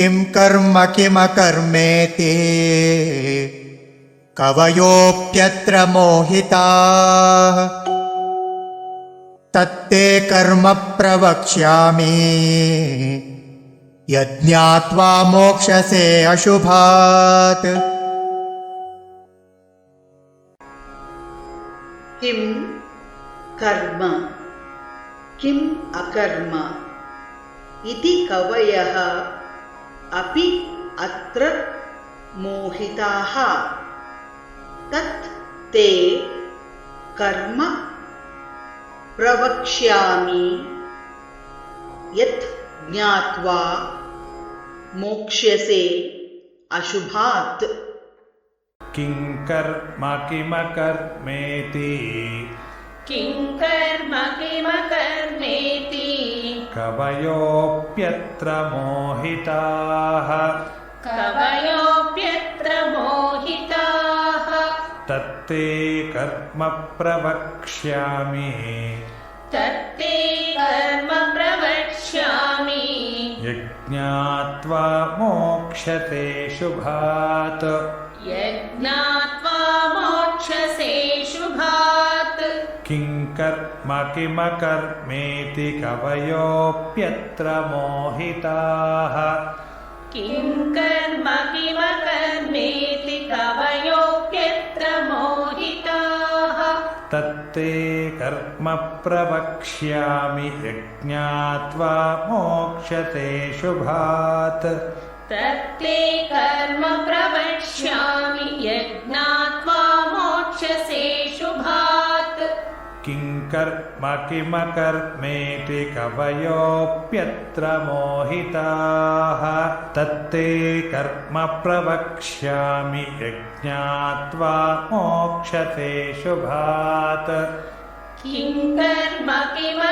किं कर्म किमकर्मेति? कवयोऽप्यत्र मोहिताः। तत्ते कर्म प्रवक्ष्यामि। यज्ञात्वा मोक्षसे अशुभात्। किं कर्म? किम् अकर्म? इति कवयः अपि अत्र मोहिताः। तत् ते कर्म प्रवक्ष्यामि। यत् ज्ञात्वा मोक्ष्यसे अशुभात्। किं कर्म किमकर्मेति? किं कर्म कवयोऽप्यत्र मोहिताः। कवयोऽप्यत्र मोहिताः। तत्ते कर्म प्रवक्ष्यामि। तत्ते कर्म प्रवक्ष्यामि। यज्ञात्वा मोक्षते शुभात् किमकर्मेति कवयोऽप्यत्र मोहिताः। किं कर्म किमकर्मेति कवयोऽप्यत्र मोहिताः। तत्ते कर्म प्रवक्ष्यामि यज्ञात्वा मोक्षते शुभात्। तत्ते कर्म प्रवक्ष्यामि यज्ञात्वा मोक्षसे शुभात् किं कर्म किमकर्मेति कवयोऽप्यत्र मोहिताः। तत्ते कर्म प्रवक्ष्यामि यज्ञात्वा मोक्षते शुभात्। किं कर्म किमकर्मेति कवयो